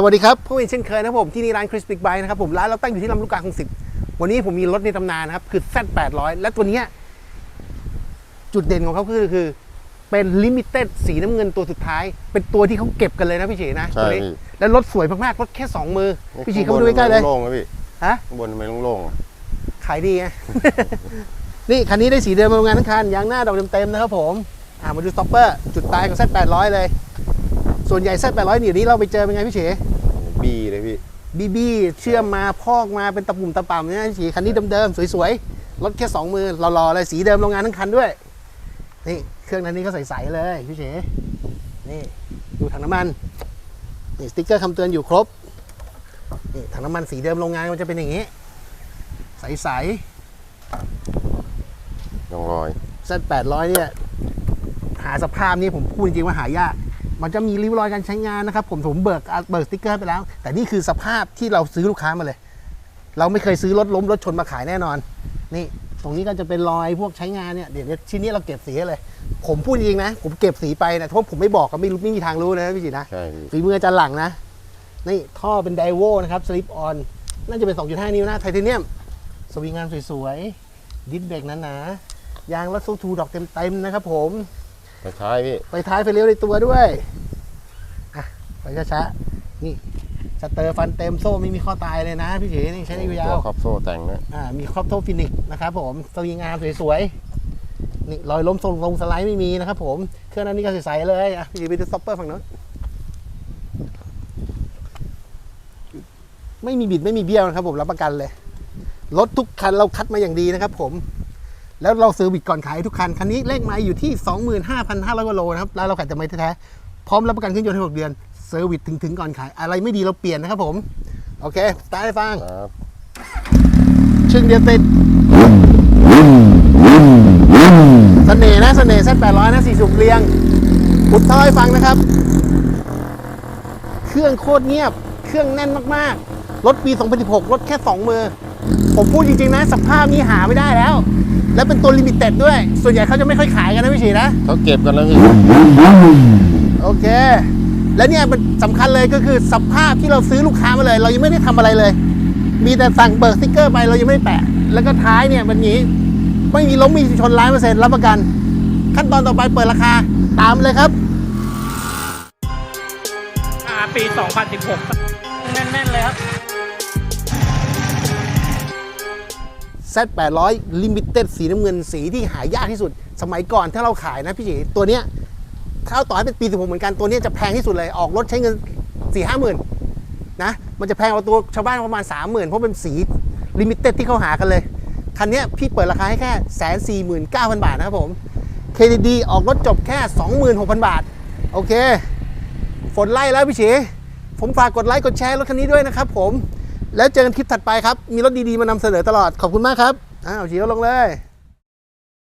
สวัสดีครับพวกเองเช่นเคยนะครับผมที่นี่ร้านคริสปิกไบนะครับผมร้านเราตั้งอยู่ที่ลำลูกกาคลองสิบวันนี้ผมมีรถในตำนานนะครับ คือ Z800 และตัวเนี้ยจุดเด่นของเขาคือคือ เป็นลิมิเต็ดสีน้ำเงินตัวสุดท้าย เป็นตัวที่เขาเก็บกันเลยนะพี่ฉีนะใช่ตัวนี้พี่ แล้วรถสวยมากๆรถแค่2มือพี่ฉีเข้ามาดูใกล้ๆเลยโล่งๆนะพี่ฮะข้างบนทำไมโล่งๆอะขายดีไง นี่คันนี้ได้สีเดิมมาโรงงานทั้งคันยางหน้าดอกเต็มๆนะครับผมอ่ามาดูสต็อปเปอร์จุดตายของ Z800 เลย ส่วนใหญ่ Z800 เนี่ยเดี๋ยวนี้เราไปเจอเป็นไงพี่เฉ บีเลยพี่ บีบีเชื่อมมาพอกมาเป็นตะปุ่มตะป่ำเนี่ยสีคันนี้เดิมๆสวยๆรถแค่สองมือหล่อๆเลยสีเดิมโรงงานทั้งคันด้วยนี่เครื่องนั้นนี่ก็ใสๆเลยพี่เฉนี่ดูถังน้ำมันนี่สติ๊กเกอร์คำเตือนอยู่ครบนี่ถังน้ำมันสีเดิมโรงงานมันจะเป็นอย่างนี้ ใสลองรอยๆ Z800 เนี่ยหาสภาพนี่ผมพูดจริงๆว่าหายาก มันจะมีริ้วรอยการใช้งานนะครับ ผมผมเบิกเบิกสติ๊กเกอร์ไปแล้ว แต่นี่คือสภาพที่เราซื้อลูกค้ามาเลย เราไม่เคยซื้อรถล้มรถชนมาขายแน่นอน นี่ ตรงนี้ก็จะเป็นรอยพวกใช้งานเนี่ยเดี๋ยวนี้ชิ้นนี้เราเก็บสีให้เลย ผมพูดจริงๆนะ ผมเก็บสีไปนะเพราะผมไม่บอกก็ไม่รู้ไม่มีทางรู้นะพี่จินะใช่พี่ฝีมืออาจารย์หลังนะนี่ท่อเป็นไดโวนะครับสลิปออนน่าจะเป็น 2.5 นิ้วนะไทเทเนียม สวิงงานสวยๆดิสเบรกหนาๆยางรัสโซทูดอกเต็มๆนะครับผม ไปท้ายพี่ไฟท้ายไฟเลี้ยวในตัวด้วยอะไปช้าๆนี่สเตอร์ฟันเต็มโซ่ไม่มีข้อตายเลยนะพี่เฉนี่ใช้ได้ยาตัววครอบโซ่แต่งนะๆอ่ามีครอบโทฟินิกนะครับผมสวิงอาร์มสวยๆนี่รอยล้มทรงลงสไลด์ไม่มีนะครับผมเครื่องนั้นนี่ก็ใสๆเลยอะพี่เฉไปดูสต็อปเปอร์ฝั่งโน้นไม่มีบิดไม่มีเบี้ยวนะครับผมรับประกันเลยรถทุกคันเราคัดมาอย่างดีนะครับผม แล้วเราซื้อบิดก่อนขายทุกคัน คันนี้เลขไม้อยู่ที่ 25,500กว่าโลนะครับร้านเราขายแต่ไม้แท้ๆพร้อมรับประกันเครื่องยนต์ให้6เดือนเซอร์วิสถึงถึงก่อนขาย อะไรไม่ดีเราเปลี่ยนนะครับผม โอเคสตาร์ทให้ฟังครับชึงเดียวติดเสน่ห์นะเสน่ห์เส้น800นะสี่สูบเรียงอุดท่อให้ฟังนะครับ เครื่องโคตรเงียบ เครื่องแน่นมากๆ รถปี 2016 รถแค่ 2 มือ ผมพูดจริงๆนะสภาพนี้หาไม่ได้แล้ว และเป็นตัวลิมิเต็ดด้วย ส่วนใหญ่เขาจะไม่ค่อยขายกันนะพี่ฉีนะ เขาเก็บกันแล้วพี่โอเค และเนี่ยมันสำคัญเลยก็คือสภาพที่เราซื้อลูกค้ามาเลย เรายังไม่ได้ทำอะไรเลย มีแต่สั่งเบิกสติ๊กเกอร์ไปเรายังไม่ได้แปะ แล้วก็ท้ายเนี่ยมันนี้ไม่มีล้มมีชนร้ายเปอร์เซ็นต์รับประกัน ขั้นตอนต่อไปเปิดราคาตามเลยครับอ่าปี 2016 แน่นๆเลยครับ Z800 Limited สีน้ำเงินสีที่หายากที่สุด สมัยก่อนถ้าเราขายนะพี่จีตัวเนี้ยถ้าเอาต่อให้เป็นปี16เหมือนกันตัวเนี้ยจะแพงที่สุดเลยออกรถใช้เงิน4 5หมื่นนะมันจะแพงกว่าตัวชาวบ้านประมาณ 3 0,000 เพราะเป็นสีลิมิเต็ดที่เขาหากันเลย คันเนี้ยพี่เปิดราคาให้แค่แสนสี่หมื่นเก้าพันบาทนะครับผม KDD ออกรถจบแค่ 26,000 บาท โอเค ฝนไล่แล้วพี่เฉผมฝากกดไลค์กดแชร์รถคันนี้ด้วยนะครับผม แล้วเจอกันคลิปถัดไปครับ มีรถดีๆมานำเสนอตลอด ขอบคุณมากครับ อ้าวเฉียวลงเลย